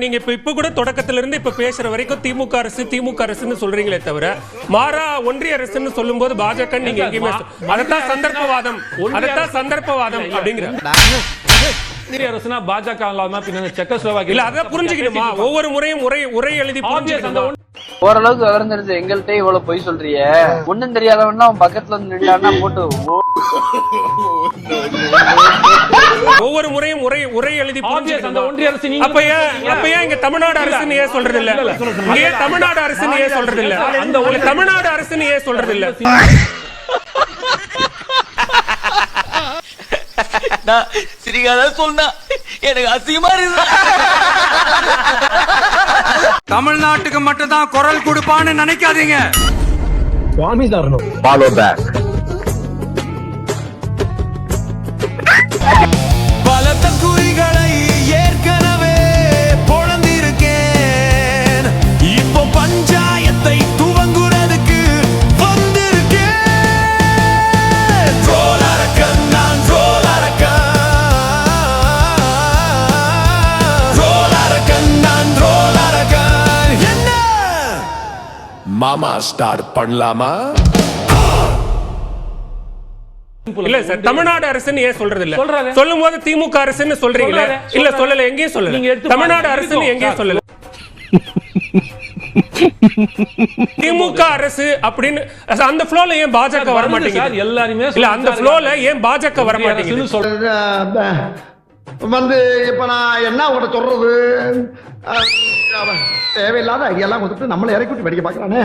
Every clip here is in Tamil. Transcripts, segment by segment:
நீங்க இப்ப இப்ப கூட தொடக்கத்துல இருந்து இப்ப பேசுற வரைக்கும் திமுக அரசு திமுக அரசுன்னு சொல்றீங்களே தவிர மாறா ஒன்றிய அரசுன்னு சொல்லும்போது பாஜக நீங்க எங்கேயுமே அதத்தான் சந்தர்ப்பவாதம் அதத்தான் சந்தர்ப்பவாதம் அப்படிங்கிற. இந்திய அரசுனா பாஜக இல்லாம பின்ன செக்கோஸ்லோவாக்கியா அதான் புரிஞ்சுக்கணுமா? ஒவ்வொரு முறையும் உரை உரை எழுதி புரிஞ்சுக்கணுமா? ஓரளவுக்கு விவரம் தெரிஞ்ச எங்கள்கிட்ட இவ்வளவு பொய் சொல்றிய? ஒண்ணும் தெரியாதவன்னா அவன் பக்கத்துல வந்து நின்றான்னா போட்டு ஒவ்வொரு முறையும் உரை உரை எழுதி அந்த ஒன்றிய அரசு நீங்க அப்ப ஏன் அப்ப ஏன் இங்க தமிழ்நாடு அரசுன்னு ஏன் சொல்றது இல்ல இங்க ஏன் தமிழ்நாடு அரசுன்னு ஏன் சொல்றது இல்ல அந்த தமிழ்நாடு அரசுன்னு ஏன் சொல்றது இல்ல சிரிக்காத சொன்னா எனக்கு அசிங்கமா இருக்கு தமிழ்நாட்டுக்கு மட்டும் தான் குரல் கொடுப்பான்னு நினைக்காதீங்க. பலத்த ஸ்டார்ட் பண்ணலாமா? இல்ல சார் தமிழ்நாடு அரசுன்னு ஏன் சொல்றது இல்ல. சொல்லும் போது திமுக அரசுன்னு சொல்றீங்களே? இல்ல. சொல்லல எங்கேயும் சொல்லல. தமிழ்நாடு அரசுன்னு. எங்கேயும் சொல்லல. திமுக அரசு அப்படின்னு அந்த ஃப்ளோல ஏன் பாஜக வர மாட்டேங்குது? எல்லாருமே இல்ல அந்த ஃப்ளோல ஏன் பாஜக வர மாட்டேங்குது? சொல்றாங்க. வந்து இப்ப நான் என்ன உங்கள்ட்ட சொல்றது? தேவையில்லாத ஐடியாலாம் கொடுத்துட்டு நம்மளை இறக்கி விட்டு வெடிக்க பாக்குறானே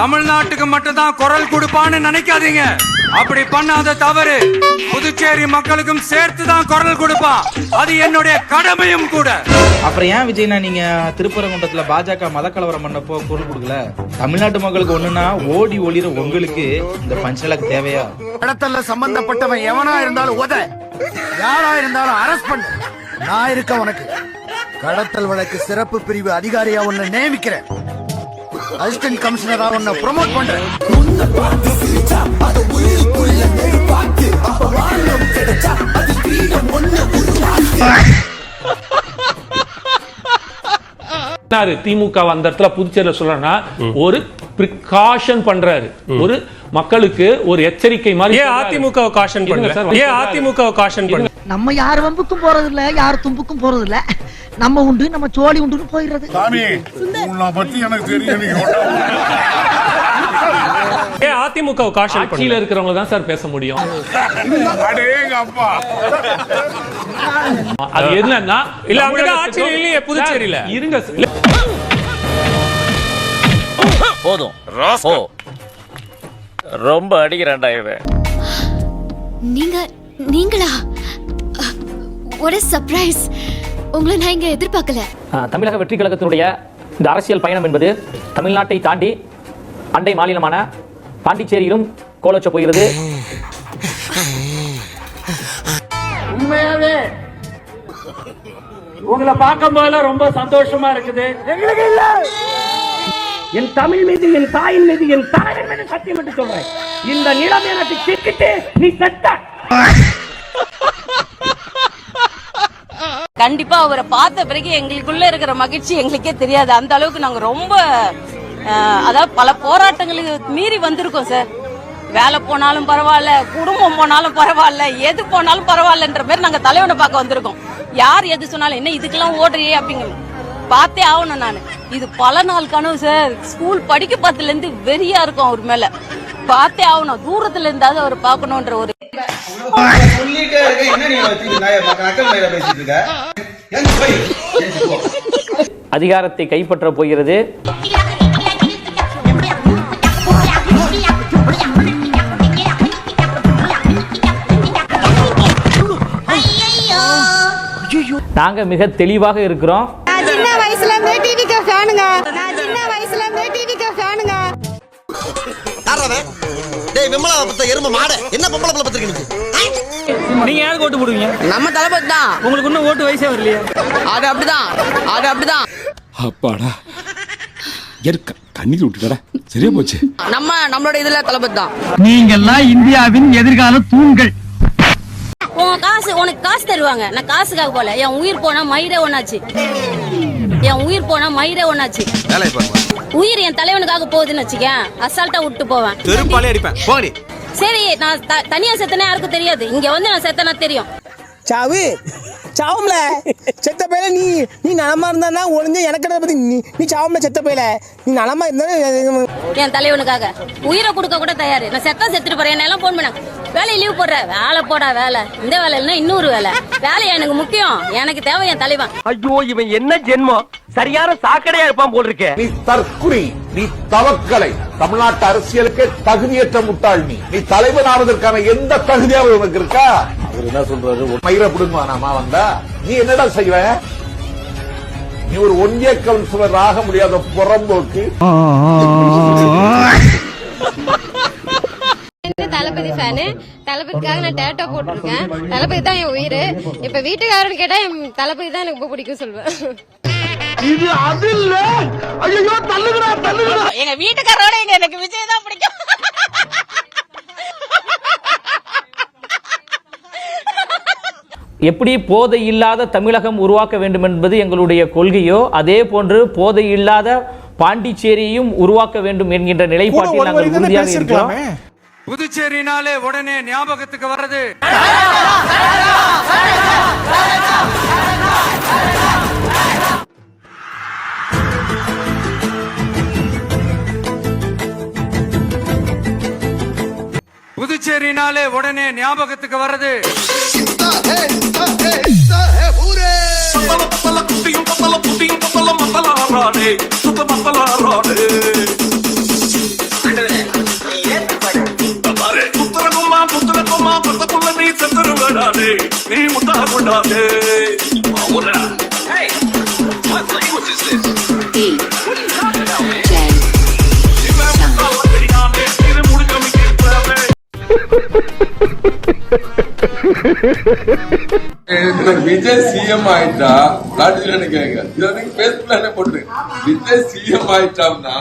தமிழ்நாட்டுக்கு மட்டும் தான் குரல் கொடுப்பான்னு நினைக்காதீங்க. அப்படி பண்ணாத தவறு. புதுச்சேரி மக்களுக்கும் சேர்த்து தான் குரல் கொடுப்பான் அது என்னுடைய கடமையும் கூட. அப்புறம் ஏன் விஜய்னா நீங்க திருப்பரங்குன்றத்துல பாஜக மத கலவரம் பண்ணப்போ குரல் கொடுக்கல? தமிழ்நாட்டு மக்களுக்கு ஒண்ணுனா ஓடி ஒளிர உங்களுக்கு இந்த பஞ்சலாக்கு தேவையா? கடத்தல்ல சம்பந்தப்பட்டவன் எவனா இருந்தாலும் உத. யாரா இருந்தாலும் அரெஸ்ட் பண்ணு. நான் இருக்க உனக்கு. கடத்தல் வழக்கு சிறப்பு பிரிவு அதிகாரியா உன்னை நியமிக்கிறேன். அசிஸ்டன்ட் கமிஷனரா உன்னை ப்ரொமோட் பண்றேன். திமுக அந்த இடத்துல புதுச்சேரியில சொல்றேன்னா ஒரு பிரிகாஷன் பண்றாரு. ஒரு மக்களுக்கு ஒரு எச்சரிக்கை மாதிரி ஏன். அதிமுக காஷன் சார், ஏன். அதிமுக காஷன் பண்ணல? நம்ம யார் வம்புக்கும் போறது இல்ல யார் தும்புக்கும் போறது இல்ல நம்ம உண்டு நம்ம சோழி உண்டுன்னு போயிடுறது. சாமி உன்னை பத்தி எனக்கு தெரியும் ஏன் அதிமுக காஷன் ஆட்சியில பண்ணல இருக்கிறவங்க தான் சார் பேச முடியும். அது என்னன்னா இல்ல, தமிழகத்துக்கும்- ஆட்சியில இல்லையே, புதுச்சேரியில. சார், இருங்க. போதும் ஓ. ரொம்ப அடிக்கிறான்டா இவன். நீங்க நீங்களா? ஒரு சர்ப்ரைஸ் உங்களை நான் இங்க எதிர்பார்க்கல. தமிழக வெற்றி கழகத்தினுடைய இந்த அரசியல் பயணம் என்பது தமிழ்நாட்டை தாண்டி அண்டை மாநிலமான பாண்டிச்சேரியிலும் கோலோச்ச போகிறது. உண்மையாவே உங்களை பார்க்கும் போதெல்லாம் ரொம்ப சந்தோஷமா இருக்குது. எங்களுக்கு இல்ல! என் தமிழ் மீது என் தாயின் மீது என் தாயின் மீது சத்தியம் என்று சொல்றேன். இந்த நிலம் எனக்கு சிக்கிட்டு நீ செத்த! கண்டிப்பா அவரை பார்த்த பிறகு எங்களுக்குள்ள இருக்கிற மகிழ்ச்சி எங்களுக்கே தெரியாது. அந்த அளவுக்கு நாங்க ரொம்ப அதாவது பல போராட்டங்களுக்கு மீறி வந்திருக்கோம் சார். வேலை போனாலும் பரவாயில்ல குடும்பம் போனாலும் பரவாயில்ல எது போனாலும் பரவாயில்லன்ற மாதிரி நாங்க தலைவனை பார்க்க வந்திருக்கோம். யார் எது சொன்னாலும் என்ன இதுக்கெல்லாம் ஓடுறியே? அப்படிங்க பார்த்தே ஆகணும் நான். இது பல நாள் கனவு சார். ஸ்கூல் படிக்க பார்த்ததுல இருந்து வெறியா இருக்கும் அவர் மேல. பார்த்தே ஆகணும். தூரத்துல இருந்தாவது அவர் பார்க்கணுன்ற ஒரு சொல்லிட்டே இருக்க. என்ன நீ நக்கல் மயில பேசிட்டு இருக்க. அதிகாரத்தை கைப்பற்ற போகிறது. நாங்க மிக தெளிவாக இருக்கிறோம். சின்ன வயசுல இருந்தே டிவிக்கு ஃபேனுங்க. நான் சின்ன வயசுல இருந்தே டிவிக்கு ஃபேனுங்க. டேய் விமலா பத்த எரும மாட. என்ன பொம்பளை பிள்ளை பத்திரிக்கை நீங்க யாருக்கு ஓட்டு போடுவீங்க? நம்ம தளபதி தான். உங்களுக்கு இன்னும் ஓட்டு வயசே வரலையே. அது அப்படிதான். அது அப்படிதான். அப்பாடா. இருக்க கண்ணீர் விட்டுட்டா சரியா போச்சு. நம்ம நம்மளோட இதுல தளபதி தான். நீங்கெல்லாம் இந்தியாவின் எதிர்கால தூண்கள். உன் காசு உனக்கு காசு தருவாங்க. நான் காசுக்காக போல. என் உயிர் போனா மயிரே ஒண்ணாச்சு. என் உயிர் போனா மயிரே ஒண்ணாச்சு. உயிர் என் தலைவனுக்காக போகுதுன்னு வச்சுக்கேன். அசால்ட்டா விட்டு போவேன். பெரும்பாலே அடிப்பேன். போடி சரி நான் தனியா செத்தனா யாருக்கும் தெரியாது. இங்க வந்து நான் செத்தனா தெரியும். சாவு. சாவும்ல. செத்த பையில நீ நீ நலமா இருந்தா ஒளிஞ்ச எனக்கு பத்தி நீ நீ சாவும்ல செத்த பையில. நீ நலமா இருந்தா என் தலைவனுக்காக. உயிரை கொடுக்க கூட தயாரு. நான் செத்தா செத்துட்டு போறேன். எல்லாம் போன் பண்ண. வேலையை லீவ் போடுற. வேலை போடா வேலை. இந்த வேலை இல்லைன்னா இன்னொரு வேலை. வேலை எனக்கு முக்கியம். எனக்கு தேவை என் தலைவன். ஐயோ இவன் என்ன ஜென்மம்? சரியான சாக்கடையா இருப்பான் போல் இருக்கே நீ தற்குறி நீ தவக்கலை. தமிழ்நாட்டு அரசியலுக்கு தகுதியற்ற முட்டாள் நீ நீ தலைவன் ஆவதற்கான எந்த தகுதியாவது உனக்கு இருக்கா? அவர் என்ன சொல்றாரு? மயிர பிடுங்குவானாமா வந்தா. நீ என்னடா செய்வ? நீ ஒரு ஒன்றிய கவுன்சிலர் ஆக முடியாத புறம்போக்கு. தளபதி ஃபேனு தளபதிக்காக நான் டேட்டா போட்டிருக்கேன். தளபதி தான் என் உயிர். இப்ப வீட்டுக்காரன் கேட்டா என் தளபதி தான் எனக்கு ரொம்ப பிடிக்கும் சொல்லுவேன். இது அது இல்ல. ஐயோ தள்ளுங்கடா தள்ளுங்கடா. எங்க வீட்டுக்காரோட எங்க எனக்கு விஜய் தான் பிடிக்கும். எப்படி போதை இல்லாத தமிழகம் உருவாக்க வேண்டும் என்பது எங்களுடைய கொள்கையோ அதே போன்று போதை இல்லாத பாண்டிச்சேரியும் உருவாக்க வேண்டும் என்கின்ற நிலைப்பாட்டில் நாங்கள் உறுதியாக இருக்கிறோம். புதுச்சேரினாலே உடனே ஞாபகத்துக்கு வர்றது. புதுச்சேரினாலே உடனே ஞாபகத்துக்கு வர்றது. பப்பல குட்டியும் பப்பல புட்டியும் பப்பல மப்பல சுத்த மப்பல விஜய் சிஎம் ஆயிட்டா லாட்ஜில நிக்கிறீங்க இது வந்து பேஸ்புக்ல போட்டு விஜய் சிஎம் ஆயிட்டான்னா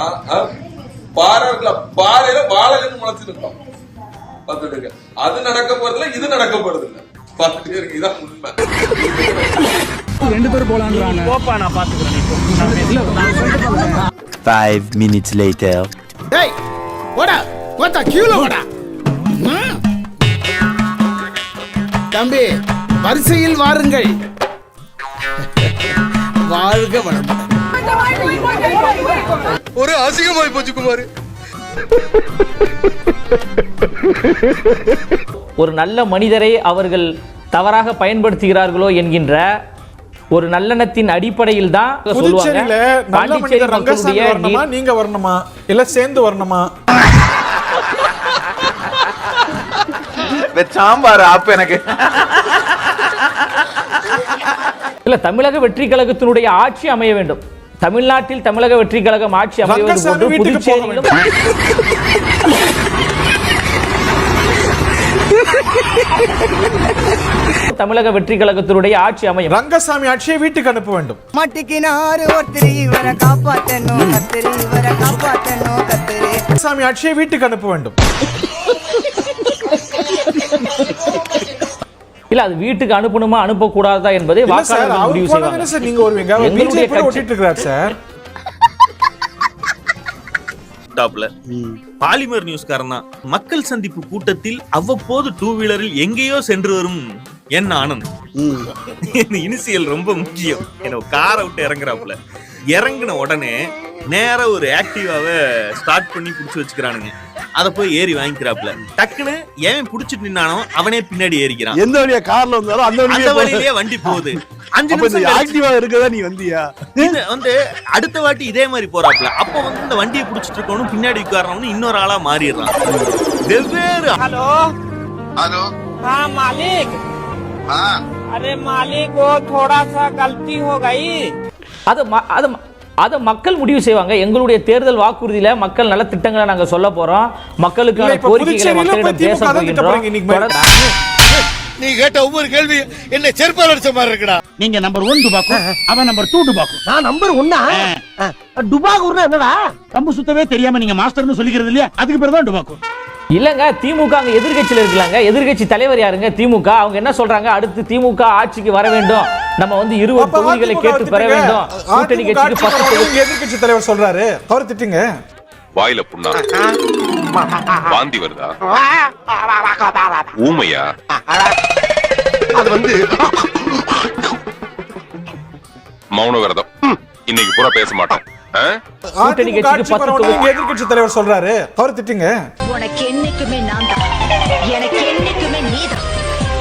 பாறைல பாறையில வாழைன்னு முளைச்சு நிற்கும் பார்த்துட்டு அது நடக்க போறதில்ல இது நடக்க போறதில்ல. பார்த்துட்டே இருக்கு இதான் உண்மை Five minutes later. டேய் ஓடா ஓட்டா கியூல ஓடா தம்பி வரிசையில் வாருங்கள். வாழ்க வளமுடன். ஒரு அசிங்கமாய் போச்சு குமார். ஒரு நல்ல மனிதரை அவர்கள் தவறாக பயன்படுத்துகிறார்களோ என்கின்ற ஒரு நல்லெண்ணத்தின் அடிப்படையில் தான் சொல்லுவாங்க. பாண்டிச்சேரி மக்களுடைய நீங்க வரணுமா இல்ல சேர்ந்து வரணுமா? சாம்பார் ஆப்பு எனக்கு. இல்ல தமிழக வெற்றி கழகத்தினுடைய ஆட்சி அமைய வேண்டும். தமிழ்நாட்டில் தமிழக வெற்றி கழகம் ஆட்சி அமைவது ரங்கசாமி தமிழக வெற்றி கழகத்தினுடைய ஆட்சி அமையும். ரங்கசாமி ஆட்சியை வீட்டுக்கு அனுப்ப வேண்டும். மாட்டிக்கினாரு ஒருத்தர் இவரை காப்பாத்தணும் கத்திரி இவரை காப்பாத்தணும் கத்திரி. ரங்கசாமி ஆட்சியை வீட்டுக்கு அனுப்ப வேண்டும். இல்ல அது வீட்டுக்கு அனுப்பணுமா அனுப்பக்கூடாதா என்பதை வாக்காளர்கள் முடிவு செய்வாங்க. சார் நீங்க பிஜேபி கட்சி- ஒட்டிட்டு இருக்கிறார் சார். டாப்ல பாலிமர் நியூஸ்காரன் தான். மக்கள் சந்திப்பு கூட்டத்தில் அவ்வப்போது டூ வீலரில் எங்கேயோ சென்று வரும் என் ஆனந்த். இனிசியல் ரொம்ப முக்கியம். என்ன காரை விட்டு இறங்குறாப்புல. இறங்குன உடனே நேரா ஒரு ஆக்டிவாவை ஸ்டார்ட் பண்ணி புடிச்சு வச்சுக்கிறானுங்க அத போய் ஏறி வாங்கிக்கிறாப்புல டக்குன்னு எவன் புடிச்சிட்டு நின்னானோ அவனே பின்னாடி ஏறிக்கிறான் எந்த வழியா கார்ல வந்தாலும் அந்த அந்த வழியிலேயே வண்டி போகுது அஞ்சு நிமிஷம் கழிச்சு- ஆக்டிவா இருக்கதா நீ வந்தியா இது வந்து அடுத்த வாட்டி இதே மாதிரி போறாப்ல அப்ப வந்து இந்த வண்டியை புடிச்சிட்டு இருக்கணும் பின்னாடி உட்காரணும்னு இன்னொரு ஆளா மாறிடுறான் வெவ்வேறு हेलो हाँ मालिक अरे मालिक वो थोड़ा सा गलती हो गई அது ம- அது ம- அதை மக்கள் முடிவு செய்வாங்க. எங்களுடைய தேர்தல் வாக்குறுதியில மக்கள் நல திட்டங்களை நாங்க சொல்ல போறோம். மக்களுக்கான கோரிக்கைகளை மக்களிடம் பேச போகின்றோம். நீ கேட்ட ஒவ்வொரு கேள்வி என்ன செருப்பால் அடிச்ச மாதிரி இருக்குடா. நீங்க நம்பர் ஒன் டுபாக்கும் அவன் நம்பர் டூ டுபாக்கும் நான் நம்பர் ஒன்னா டுபாகூர்னா என்னடா? கம்பு சுத்தவே தெரியாம நீங்க மாஸ்டர்னு சொல்லிக்கிறது இல்லையா? அதுக்கு பேர் தான் டுபாக்கும் இல்லங்க திமுக அங்க எதிர்க்கட்சியில இருக்கலாங்க. எதிர்க்கட்சி தலைவர் யாருங்க? திமுக. அவங்க என்ன சொல்றாங்க? அடுத்து திமுக ஆட்சிக்கு வர வேண்டும். நம்ம வந்து இருபது தொகுதிகளை கேட்டு பெற. வேண்டும். கூட்டணி கட்சிக்கு பத்து எதிர்க்கட்சி தலைவர் சொல்றாரு. அவர் திட்டுங்க. வாயில புண்ணா? வாந்தி வருதா? ஊமையா? அது வந்து மௌன விரதம் இன்னைக்கு பூரா பேச மாட்டேன் ஆ? கூட்டணி கட்சிக்கு பத்து தொகுதி- தலைவர் சொல்றாரு. அவர் திட்டுங்க உனக்கு என்னைக்குமே நான் தான் எனக்கு என்னைக்குமே நீதான்.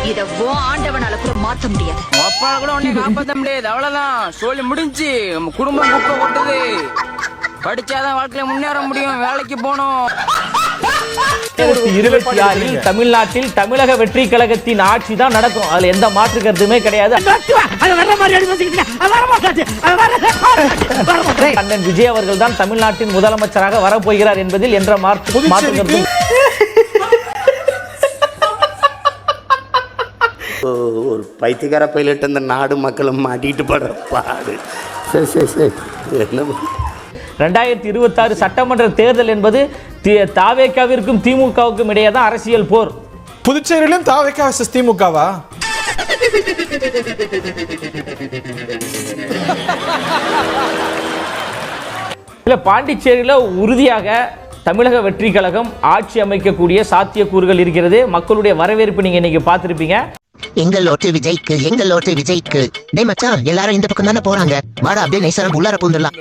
இத ஓ ஆண்டவனால கூட மாத்த முடியாது. அப்பா கூட உன்னை காப்பாத்த முடியாது. அவ்வளவுதான். சொல்லி முடிஞ்சு. நம்ம குடும்பம் குப்பை கொட்டுது. படிச்சாதான் வாழ்க்கையில முன்னேற முடியும். வேலைக்கு ரெண்டாயிரத்தி இருபத்தி ஆறில் தமிழ்நாட்டில் தமிழக வெற்றி கழகத்தின் ஆட்சி தான் நடக்கும். அதுல எந்த மாற்று கருத்துமே கிடையாது அண்ணன் விஜய் அவர்கள் தான் தமிழ்நாட்டின் முதலமைச்சராக வரப்போகிறார் என்பதில் என்ற மாற்று மாற்று கருத்தும் ஒரு பைத்தியக்கார பைலட் அந்த நாடு மக்களும் மாட்டிட்டு படுற பாடு. சரி சரி சரி. என்ன? ரெண்டாயிரத்தி இருபத்தாறு சட்டமன்ற தேர்தல் என்பது தாவேக்காவிற்கும் திமுகவுக்கும் இடையே தான் அரசியல் போர். புதுச்சேரியிலும் தாவைக்கா திமுகவா? இல்ல பாண்டிச்சேரியில உறுதியாக தமிழக வெற்றி கழகம் ஆட்சி அமைக்கக்கூடிய சாத்தியக்கூறுகள் இருக்கிறது. மக்களுடைய வரவேற்பு நீங்க இன்னைக்கு பார்த்திருப்பீங்க. எங்கள் ஓட்டு விஜய்க்கு எங்கள் ஓட்டு விஜய்க்கு. டேய் மச்சான் எல்லாரும் இந்த பக்கம் தானே போறாங்க. வாடா அப்படியே நைசரா உள்ளார பூந்துடலாம்.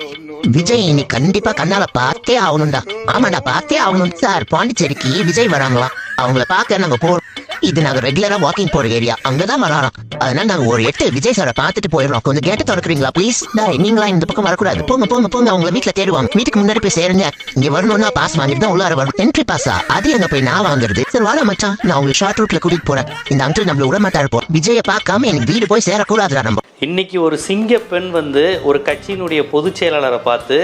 விஜய் நீ கண்டிப்பா கண்ணால பார்த்தே ஆகணும்டா. ஆமாடா பார்த்தே ஆகணும். சார் பாண்டிச்சேரிக்கு விஜய் வராங்களா? அவங்கள பார்க்க நாங்க போறோம். இது நாங்க ரெகுலரா வாக்கிங் போற ஏரியா அங்கதான் வராறோம் அதனால நாங்க ஒரு எட்டு விஜய் சாரை பார்த்துட்டு போயிடுறோம். கொஞ்சம் கேட்டு திறக்கிறீங்களா ப்ளீஸ் டேய் நீங்களா இந்த பக்கம் வரக்கூடாது. போங்க போங்க போங்க. அவங்க வீட்டுல தேடுவாங்க. வீட்டுக்கு முன்னாடி போய் சேருங்க. இங்க வரணும்னா பாஸ் வாங்கிட்டு தான் உள்ளார வரணும். என்ட்ரி பாஸா அது எங்க போய் நான் வாங்குறது? சரி வாடா மச்சான். நான் உங்களுக்கு ஷார்ட் ரூட்ல கூட்டிட்டு போறேன். இந்த அங்கிள் நம்மள விட மாட்டா இருப்போம் விஜய பார்க்காம எனக்கு வீடு போய் சேரக்கூடாதுடா நம்ம. இன்னைக்கு ஒரு சிங்க பெண் வந்து ஒரு கட்சியினுடைய பொதுச் செயலாளரை பார்த்து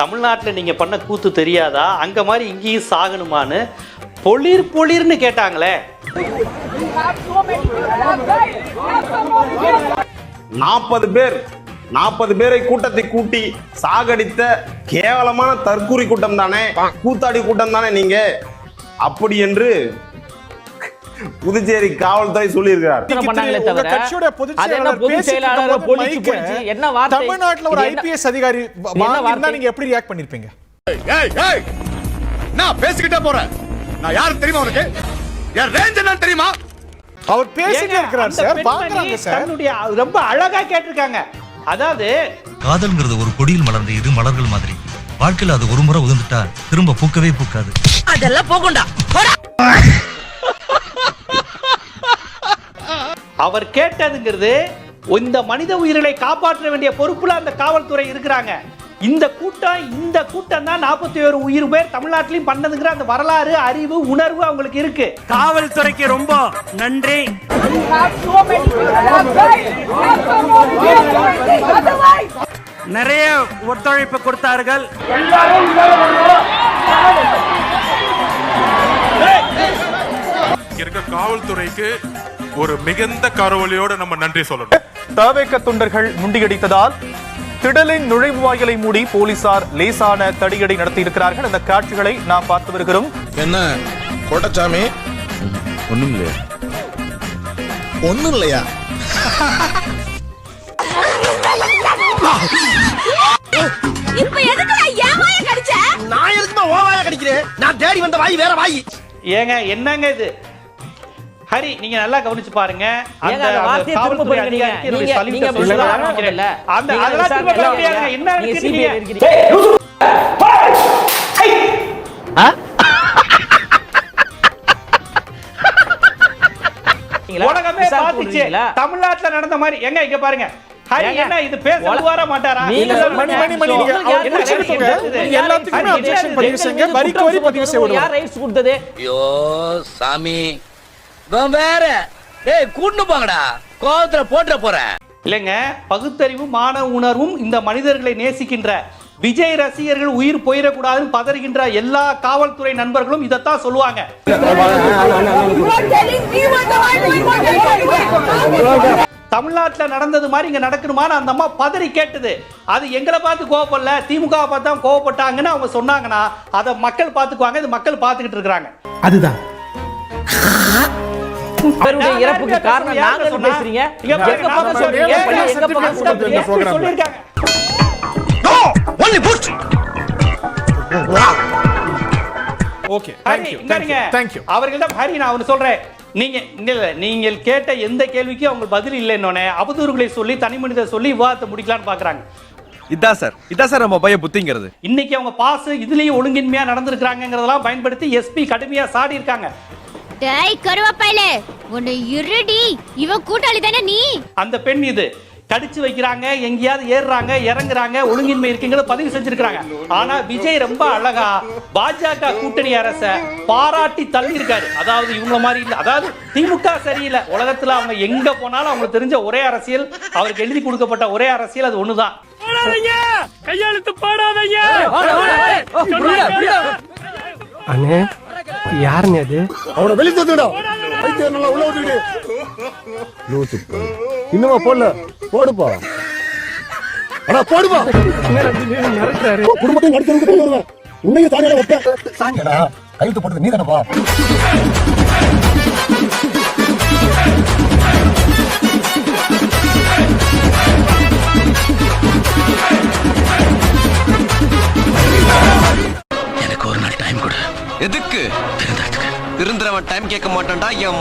தமிழ்நாட்டில் நீங்கள் பண்ண கூத்து தெரியாதா? அங்கே மாதிரி இங்கேயும் சாகணுமான்னு பொளிர் பொளிர்னு கேட்டாங்களே. நாற்பது பேர் நாற்பது பேரை கூட்டத்தை கூட்டி சாகடித்த கேவலமான தற்கூரி கூட்டம் தானே? கூத்தாடி கூட்டம் தானே நீங்க? அப்படி என்று புதுச்சேரி காவல்துறை சொல்லியிருக்கிறார். தமிழ்நாட்டுல ஒரு ஐபிஎஸ் அதிகாரி? நீங்க எப்படி ரியாக்ட் பண்ணிருப்பீங்க? நான் பேசிக்கிட்டே போறேன். நான் யாரு தெரியுமா உனக்கு? என் ரேஞ்ச் என்னன்னு தெரியுமா? அவர் பேசிட்டே இருக்கிறார் சார். பாக்குறாங்க சார். தன்னுடைய ரொம்ப அழகா கேட்டிருக்காங்க. அதாவது காதல்ங்கிறது ஒரு கொடியில் மலர்ந்த இரு மலர்கள் மாதிரி. வாழ்க்கையில அது ஒரு முறை உதிர்ந்துட்டா திரும்ப பூக்கவே பூக்காது. அதெல்லாம் போகும்டா. அவர் கேட்டதுங்கிறது இந்த மனித உயிர்களை காப்பாற்ற வேண்டிய பொறுப்புல அந்த காவல்துறை இருக்கிறாங்க. இந்த கூட்டம் இந்த கூட்டம் தான் நாற்பத்தி ஒரு உயிர் பேர் தமிழ்நாட்டிலையும் பண்ணதுங்கிற அந்த வரலாறு அறிவு உணர்வு அவங்களுக்கு இருக்கு. காவல்துறைக்கு ரொம்ப நன்றி. நிறைய ஒத்துழைப்பு கொடுத்தார்கள். இருக்க காவல்துறைக்கு ஒரு மிகுந்த கரவொலியோட நம்ம நன்றி சொல்லணும். தவேக்க தொண்டர்கள் முண்டியடித்ததால் திடலின் நுழைவு வாயிலை மூடி போலீசார் லேசான தடியடி நடத்தி இருக்கிறார்கள் அந்த காட்சிகளை நாம் பார்த்து வருகிறோம். என்ன? கோட்டச்சாமி? ஒண்ணும் இல்லையா ஒண்ணும் இல்லையா இப்ப எதுக்கு ஏமாய கடிச்ச? நான் எதுக்குமா ஓவாயா கடிக்கிறேன்? நான் தேடி வந்த வாய் வேற வாய். ஏங்க என்னங்க இது? ஹரி நீங்க நல்லா கவனிச்சு பாருங்க அந்த காவல்துறை. அதிகாரிக்கு. அந்த அதெல்லாம் திரும்ப முடியாதுங்க. என்ன. உலகமே பாத்துச்சு? தமிழ்நாட்டுல நடந்த மாதிரி எங்க இங்க பாருங்க என்ன இது பேச வர மாட்டாரா நீங்க. மணி, மணி, மணி, நீங்க எல்லாத்துக்குமே கொடுத்தது? பதிவு செய்யுங்க. வரி பதிவு சுமத்துவது செய்ய யார் ரைட்ஸ் கொடுத்தது ஐயோ சாமி வேற. டேய் கூட்டு போங்கடா. கோவத்துல போட்டுற போறேன் இல்லைங்க பகுத்தறிவும் மானவ உணர்வும் இந்த மனிதர்களை நேசிக்கின்ற விஜய் ரசிகர்கள் உயிர் போயிடக்கூடாதுன்னு பதறுகின்ற எல்லா காவல்துறை நண்பர்களும் இதைத்தான் சொல்லுவாங்க. தமிழ்நாட்டுல நடந்தது மாதிரி இங்க நடக்கணுமான்னு அந்த அம்மா பதறி கேட்டது. அது எங்களை பார்த்து கோவப்படல திமுக பார்த்து தான் கோவப்பட்டாங்கன்னு அவங்க சொன்னாங்கன்னா அதை மக்கள் பார்த்துக்குவாங்க இது மக்கள் பார்த்துக்கிட்டு இருக்கிறாங்க. அதுதான். அவருடைய இறப்புக்கு காரணம் நாங்கள் பேசுறீங்க. எங்க பக்கம் சொல்றீங்க? சொல்றேன். எங்க பக்கம் சொல்றீங்க? எப்படி சொல்லியிருக்காங்க ஓகே ஹரி, இங்க இருங்க. அவர்களிடம் ஹரி நான் ஒண்ணு சொல்றேன். நீங்க இல்ல, நீங்கள் கேட்ட எந்த கேள்விக்கும் அவங்க பதில் இல்லைன்னொன்னே அவதூறுகளை சொல்லி தனி மனித சொல்லி விவாதத்தை முடிக்கலாம்னு பாக்குறாங்க. இதான் சார். இதான் சார் நம்ம பையன் புத்திங்கிறது. இன்னைக்கு அவங்க பாஸ் இதுலயும் ஒழுங்கின்மையா நடந்திருக்காங்கிறதெல்லாம் பயன்படுத்தி எஸ்பி கடுமையா சாடி இருக்காங்க டேய் கருவாப்பையில உன்னை இருடி. இவன் கூட்டாளி தானே நீ? அந்த பெண் இது. கடிச்சு வைக்கிறாங்க எங்கேயாவது ஏறுறாங்க இறங்குறாங்க ஒழுங்கின்மை இருக்குங்கிறத பதிவு செஞ்சிருக்காங்க ஆனா விஜய் ரொம்ப அழகா பாஜக கூட்டணி அரச பாராட்டி தள்ளி இருக்காரு அதாவது இவங்க மாதிரி இல்ல. அதாவது திமுக சரியில்லை. உலகத்துல அவங்க எங்க போனாலும் அவங்களுக்கு தெரிஞ்ச ஒரே அரசியல். அவருக்கு எழுதி கொடுக்கப்பட்ட ஒரே அரசியல் அது ஒண்ணுதான். கையெழுத்து போடாதீங்க! அண்ணே யாருங்க அது? அவனை வெளியே தந்துடா பைத்தியம் நல்லா உள்ள விட்டுடு லூசு. இன்னுமா போடல? போடுப்பா. அடா போடுப்பா. குடும்பத்தை நடத்துறதுக்கு கொண்டு வருவேன். உன்னையும் தானே வைப்பேன். சாங்கடா கையெழுத்து போட்டது நீ தானப்பா எதுக்கு? திருந்துறவன் டைம் கேட்க மாட்டான்டா என்